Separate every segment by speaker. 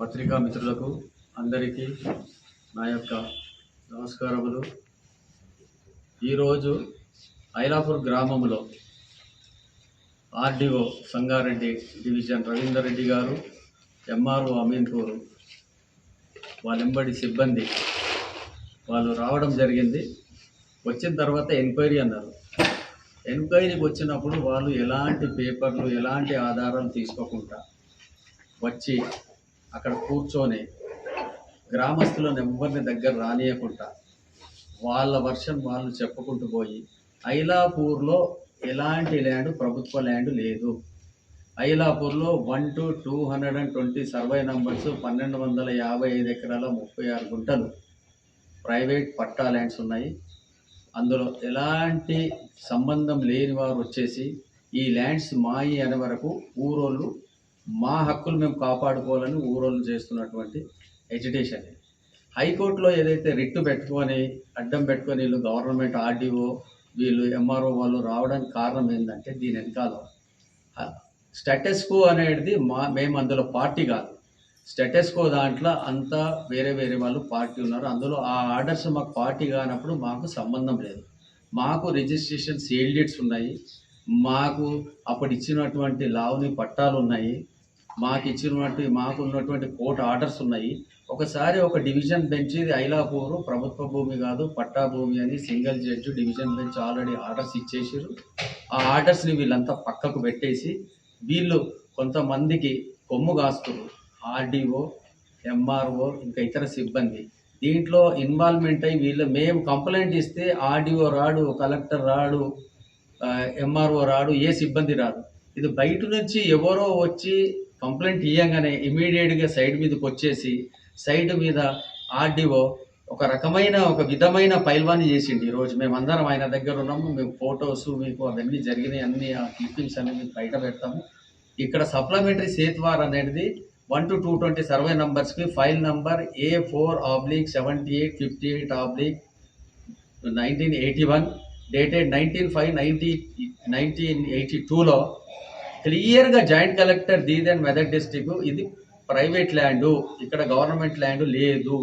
Speaker 1: పత్రికా మిత్రులకు అందరికీ నా యొక్క నమస్కారములు. ఈరోజు ఐలాపూర్ గ్రామంలో ఆర్డీఓ సంగారెడ్డి డివిజన్ రవీందర్ రెడ్డి గారు ఎంఆర్ఓ అమీన్పూర్ వాళ్ళెంబడి సిబ్బంది వాళ్ళు రావడం జరిగింది. వచ్చిన తర్వాత ఎంక్వైరీ అన్నారు. ఎంక్వైరీకి వచ్చినప్పుడు వాళ్ళు ఎలాంటి పేపర్లు ఎలాంటి ఆధారాలు తీసుకోకుండా వచ్చి అక్కడ కూర్చొని గ్రామస్తులను ఎవరిని దగ్గర రానియకుండా వాళ్ళ వర్షన్ వాళ్ళు చెప్పుకుంటూ పోయి ఐలాపూర్లో ఎలాంటి ల్యాండ్ ప్రభుత్వ ల్యాండ్ లేదు. ఐలాపూర్లో one two two hundred and twenty survey numbers పన్నెండు వందల యాభై ఐదు ఎకరాల ముప్పై ఆరు గుంటలు ప్రైవేట్ పట్టా ల్యాండ్స్ ఉన్నాయి. అందులో ఎలాంటి సంబంధం లేని వారు వచ్చేసి ఈ ల్యాండ్స్ మాయి అనే వరకు ఊరోళ్ళు మా హక్కులు మేము కాపాడుకోవాలని ఊరోళ్ళు చేస్తున్నటువంటి ఎడ్యుటేషన్ హైకోర్టులో ఏదైతే రిట్టు పెట్టుకొని అడ్డం పెట్టుకొని వీళ్ళు గవర్నమెంట్ ఆర్డీఓ వీళ్ళు ఎంఆర్ఓ వాళ్ళు రావడానికి కారణం ఏంటంటే దీని వెనకాల స్టేటస్కో అనేది మా మేము అందులో పార్టీ కాదు. స్టేటస్కో దాంట్లో అంతా వేరే వేరే వాళ్ళు పార్టీ ఉన్నారు. అందులో ఆ ఆర్డర్స్ మాకు పార్టీ కానప్పుడు మాకు సంబంధం లేదు. మాకు రిజిస్ట్రేషన్ సేల్ డేట్స్ ఉన్నాయి. మాకు అప్పుడు ఇచ్చినటువంటి లావుని పట్టాలు ఉన్నాయి. మాకు ఇచ్చినటువంటి మాకు ఉన్నటువంటి కోర్టు ఆర్డర్స్ ఉన్నాయి. ఒకసారి ఒక డివిజన్ బెంచ్ ఇది ఐలాపూరు ప్రభుత్వ భూమి కాదు పట్టా భూమి అని single judge division bench already orders ఇచ్చేసారు ఆ ఆర్డర్స్ని వీళ్ళంతా పక్కకు పెట్టేసి వీళ్ళు కొంతమందికి కొమ్ము కాస్తున్నారు ఆర్డీఓ ఎంఆర్ఓ ఇంకా ఇతర సిబ్బంది. దీంట్లో ఇన్వాల్వ్మెంట్ అయ్యి వీళ్ళు మేము కంప్లైంట్ ఇస్తే ఆర్డీఓ రాడు కలెక్టర్ రాడు ఎంఆర్ఓ రాడు ఏ సిబ్బంది రాదు. ఇది బయట నుంచి ఎవరో వచ్చి కంప్లైంట్ ఇవ్వగానే ఇమీడియట్గా సైడ్ మీదకి వచ్చేసి సైడ్ మీద ఆర్డీఓ ఒక రకమైన ఒక విధమైన పైల్వాని చేసిండి ఈరోజు మేమందరం ఆయన దగ్గర ఉన్నాము మేము ఫొటోస్ మీకు అవన్నీ జరిగినాయి అన్ని ఆ క్లిప్పింగ్స్ అన్ని బయట పెడతాము. ఇక్కడ సప్లిమెంటరీ సేత్వార్ అనేది one two two twenty survey నంబర్స్కి file number A four oblique seventy eight fifty eight oblique nineteen eighty one dated nineteen five ninety nineteen eighty టూలో క్లియర్గా జాయింట్ కలెక్టర్ దీద్ అండ్ మెదక్ డిస్టిక్ ఇది ప్రైవేట్ ల్యాండ్ ఇక్కడ government land లేదు.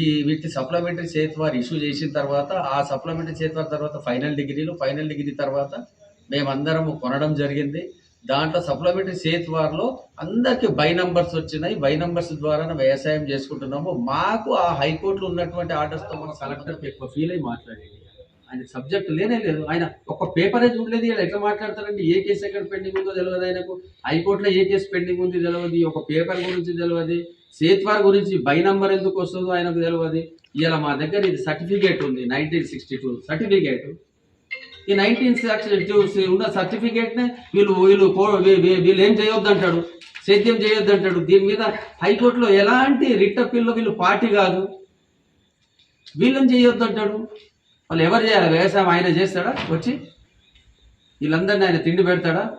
Speaker 1: ఈ వీటి supplementary sethwar issue చేసిన తర్వాత ఆ సప్లిమెంటరీ చేతివారి తర్వాత ఫైనల్ డిగ్రీలు ఫైనల్ డిగ్రీ తర్వాత మేమందరము కొనడం జరిగింది. దాంట్లో సప్లిమెంటరీ సేత్వార్లో అందరికి బై నంబర్స్ వచ్చినాయి. బై నంబర్స్ ద్వారా వ్యవసాయం చేసుకుంటున్నాము. మాకు ఆ హైకోర్టులో ఉన్నటువంటి ఆర్డర్స్తో మన కలెక్టర్ ఎక్కువ ఫీల్ అయ్యి మాట్లాడేది. ఆయన సబ్జెక్ట్ లేనే లేదు. ఆయన ఒక పేపరే చూడలేదు ఇలా ఎట్లా మాట్లాడతారండి? ఏ కేసు ఎక్కడ పెండింగ్ ఉందో తెలియదు ఆయనకు. హైకోర్టులో ఏ కేసు పెండింగ్ ఉంది తెలియదు ఒక పేపర్ గురించి తెలియదు సేత్వార్ గురించి బై నంబర్ ఎందుకు వస్తుందో ఆయనకు తెలియదు ఇలా మా దగ్గర ఇది సర్టిఫికేట్ ఉంది నైన్టీన్ సిక్స్టీ టూ సర్టిఫికేట్. ఈ నైన్టీన్ సిక్స్టీ ఉన్న సర్టిఫికేట్నే వీళ్ళు వీళ్ళు కో- వీ- వీళ్ళు ఏం చేయొద్దు అంటాడు సేద్యం చేయొద్దు అంటాడు దీని మీద హైకోర్టులో ఎలాంటి రిట్ అప్పీల్లో వీళ్ళు పార్టీ కాదు. వీళ్ళని చేయొద్దు అంటాడు వాళ్ళు ఎవరు చేయాలి? వ్యవసాయం ఆయన చేస్తాడా? వచ్చి వీళ్ళందరినీ ఆయన తిండి పెడతాడా?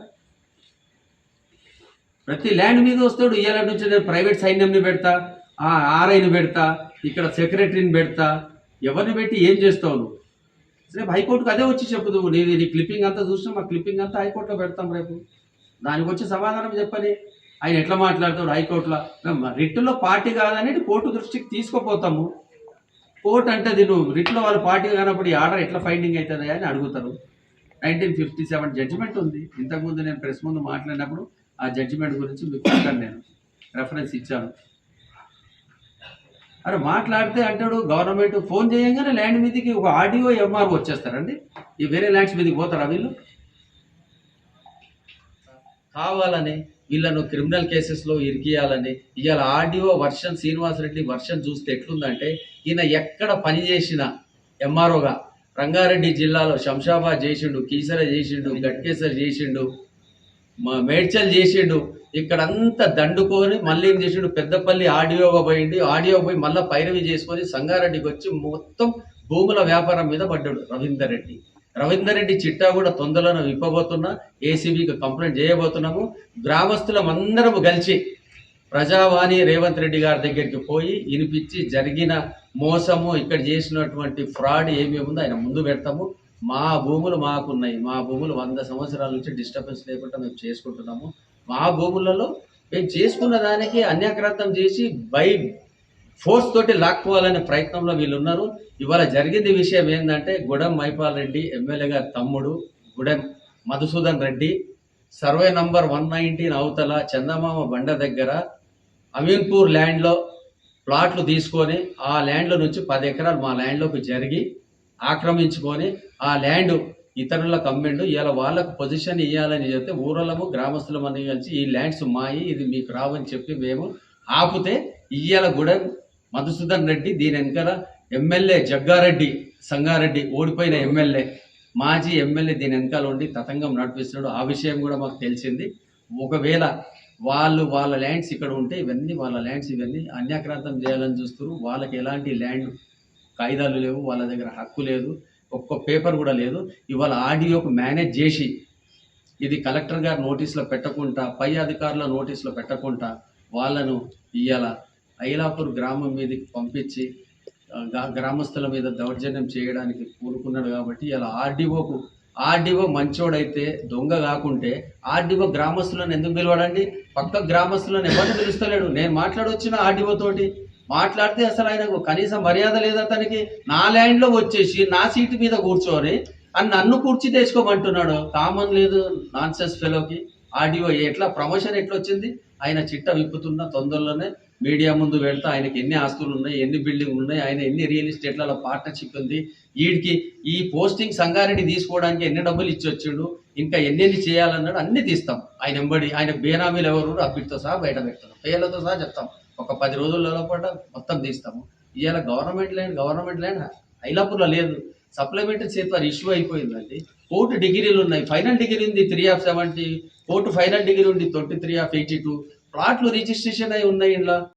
Speaker 1: ప్రతి ల్యాండ్ మీద వస్తాడు. ఇవాళ నుంచి నేను ప్రైవేట్ సైన్యంని పెడతా ఆ ఆర్ఐని పెడతా ఇక్కడ సెక్రటరీని పెడతా. ఎవరిని పెట్టి ఏం చేస్తావు నువ్వు? రేపు హైకోర్టుకు అదే వచ్చి చెప్పుదు. నేను నీ క్లిప్పింగ్ అంతా చూసినా మా క్లిప్పింగ్ అంతా హైకోర్టులో పెడతాం రేపు. దానికి వచ్చి సమాధానం చెప్పని. ఆయన ఎట్లా మాట్లాడతాడు హైకోర్టులో? రిట్టులో పార్టీ కాదనేది కోర్టు దృష్టికి తీసుకుపోతాము. కోర్టు అంటే నువ్వు రిట్లో వాళ్ళు పార్టీ కానప్పుడు ఈ ఆర్డర్ ఎట్లా ఫైండింగ్ అవుతుంది అని అడుగుతారు. నైన్టీన్ ఫిఫ్టీ సెవెన్ జడ్జిమెంట్ ఉంది. ఇంతకుముందు నేను ప్రెస్ ముందు మాట్లాడినప్పుడు ఆ జడ్జిమెంట్ గురించి మీకు చెప్పాను నేను. రెఫరెన్స్ ఇచ్చాను. అరే మాట్లాడితే అంటాడు గవర్నమెంట్ ఫోన్ చేయంగానే ల్యాండ్ మీదకి ఒక ఆర్డీఓ ఎంఆర్ఓ వచ్చేస్తారండి. ఈ వేరే ల్యాండ్స్ మీదకి పోతారా వీళ్ళు? కావాలని వీళ్ళను క్రిమినల్ కేసెస్లో ఇరికియాలని ఇవాళ ఆర్డీఓ వర్షన్ శ్రీనివాసరెడ్డి వర్షన్ చూస్తే ఎట్లుందంటే ఈయన ఎక్కడ పని చేసినా ఎంఆర్ఓగా రంగారెడ్డి జిల్లాలో శంషాబాద్ చేసిండు కీసర చేసిండు గట్కేసర్ చేసిండు మా మేడ్చల్ చేసిండు ఇక్కడ అంతా దండుకొని మళ్ళీ ఏం చేసిండు పెద్దపల్లి ఆడియోగా పోయిండు. ఆడియో పోయి మళ్ళీ పైరవి చేసుకొని సంగారెడ్డికి వచ్చి మొత్తం భూముల వ్యాపారం మీద పడ్డాడు రవీందర్ రెడ్డి. రవీందర్ రెడ్డి చిట్టా కూడా తొందరలో విప్పబోతున్నా ఏసీబీకి కంప్లైంట్ చేయబోతున్నాము. గ్రామస్తులం అందరము కలిసి ప్రజావాణి రేవంత్ రెడ్డి గారి దగ్గరికి పోయి వినిపించి జరిగిన మోసము ఇక్కడ చేసినటువంటి ఫ్రాడ్ ఏమేమి ఉందో ఆయన ముందు పెడతాము. మా భూములు మాకున్నాయి. మా భూములు వంద సంవత్సరాల నుంచి డిస్టర్బెన్స్ లేకుండా మేము చేసుకుంటున్నాము. మా భూములలో మేము చేసుకున్న దానికి అన్యాక్రాంతం చేసి బై ఫోర్స్ తోటి లాక్కోవాలనే ప్రయత్నంలో వీళ్ళు ఉన్నారు ఇవాళ జరిగింది విషయం ఏంటంటే గుడెం మైపాల్ రెడ్డి ఎమ్మెల్యే గారి తమ్ముడు Gudem Madhusudan Reddy. Survey number one nineteen అవతల చందమామ బండ దగ్గర అమీన్పూర్ ల్యాండ్లో ప్లాట్లు తీసుకొని ఆ ల్యాండ్లో నుంచి పది ఎకరాలు మా ల్యాండ్లోకి జరిగి ఆక్రమించుకొని ఆ ల్యాండ్ ఇతరులకు అమ్మిండు ఇలా వాళ్ళకు పొజిషన్ ఇవ్వాలని చెప్తే ఊరలము గ్రామస్తులం అని కలిసి ఈ ల్యాండ్స్ మాయి ఇది మీకు రావని చెప్పి మేము ఆపితే ఇయ్యాల కూడా మధుసూదన్ రెడ్డి దీని వెనకాల ఎమ్మెల్యే జగ్గారెడ్డి సంగారెడ్డి ఓడిపోయిన ఎమ్మెల్యే మాజీ ఎమ్మెల్యే దీని వెనకాల ఉండి తతంగం నడిపిస్తున్నాడు. ఆ విషయం కూడా మాకు తెలిసింది. ఒకవేళ వాళ్ళు వాళ్ళ ల్యాండ్స్ ఇక్కడ ఉంటే ఇవన్నీ వాళ్ళ ల్యాండ్స్ ఇవన్నీ అన్యాక్రాంతం చేయాలని చూస్తారు వాళ్ళకి ఎలాంటి ల్యాండ్ కాగితాలు లేవు వాళ్ళ దగ్గర హక్కు లేదు ఒక్క పేపర్ కూడా లేదు. ఇవాళ ఆడియోకు మేనేజ్ చేసి ఇది కలెక్టర్ గారు నోటీసులో పెట్టకుండా పై అధికారుల నోటీసులో పెట్టకుండా వాళ్ళను ఇవాళ ఐలాపూర్ గ్రామం మీదకి పంపించి గ్రా- గ్రామస్తుల మీద దౌర్జన్యం చేయడానికి కూరుకున్నాడు కాబట్టి ఇలా ఆర్డీఓకు ఆర్డీఓ మంచోడైతే దొంగ కాకుంటే ఆర్డీఓ గ్రామస్తులను ఎందుకు పిలవడండి? పక్క గ్రామస్తులను ఎవరిని పిలుస్తలేడు? నేను మాట్లాడొచ్చిన ఆర్డీఓ తోటి. మాట్లాడితే అసలు ఆయనకు కనీసం మర్యాద లేదు అతనికి. నా ల్యాండ్లో వచ్చేసి నా సీటు మీద కూర్చొని అని నన్ను కూర్చి తెచ్చుకోమంటున్నాడు. కామన్ లేదు నాన్సెన్స్ ఫెలోకి ఆర్డీఓ ఎట్లా ప్రమోషన్ ఎట్లా వచ్చింది ఆయన చిట్ట విప్పుతున్న తొందరలోనే మీడియా ముందు పెడతా ఆయనకి ఎన్ని ఆస్తులు ఉన్నాయి ఎన్ని బిల్డింగ్లు ఉన్నాయి ఆయన ఎన్ని రియల్ ఎస్టేట్లలో పార్ట్నర్షిప్ ఉంది వీడికి ఈ పోస్టింగ్ సంగారెడ్డి తీసుకోవడానికి ఎన్ని డబ్బులు ఇచ్చి వచ్చిండు ఇంకా ఎన్నెన్ని చేయాలన్నాడు అన్ని తీస్తాం. ఆయన ఎంబడి ఆయన బేనామీలు ఎవరు అప్పటితో సహా బయట పెడతాం. పేర్లతో సహా చెప్తాం. ఒక పది రోజుల పాటు మొత్తం తీస్తాము. ఇవాళ గవర్నమెంట్ ల్యాండ్ గవర్నమెంట్ ల్యాండ్ ఐలాపూర్లో లేదు. సప్లిమెంటరీ చేతి ఇష్యూ అయిపోయిందండి. కోర్టు డిగ్రీలు ఉన్నాయి. ఫైనల్ డిగ్రీ ఉంది three of seventy court final decree ఉంది twenty three of eighty two. ప్లాట్లు రిజిస్ట్రేషన్ అయి ఉన్నాయి ఇంట్లో.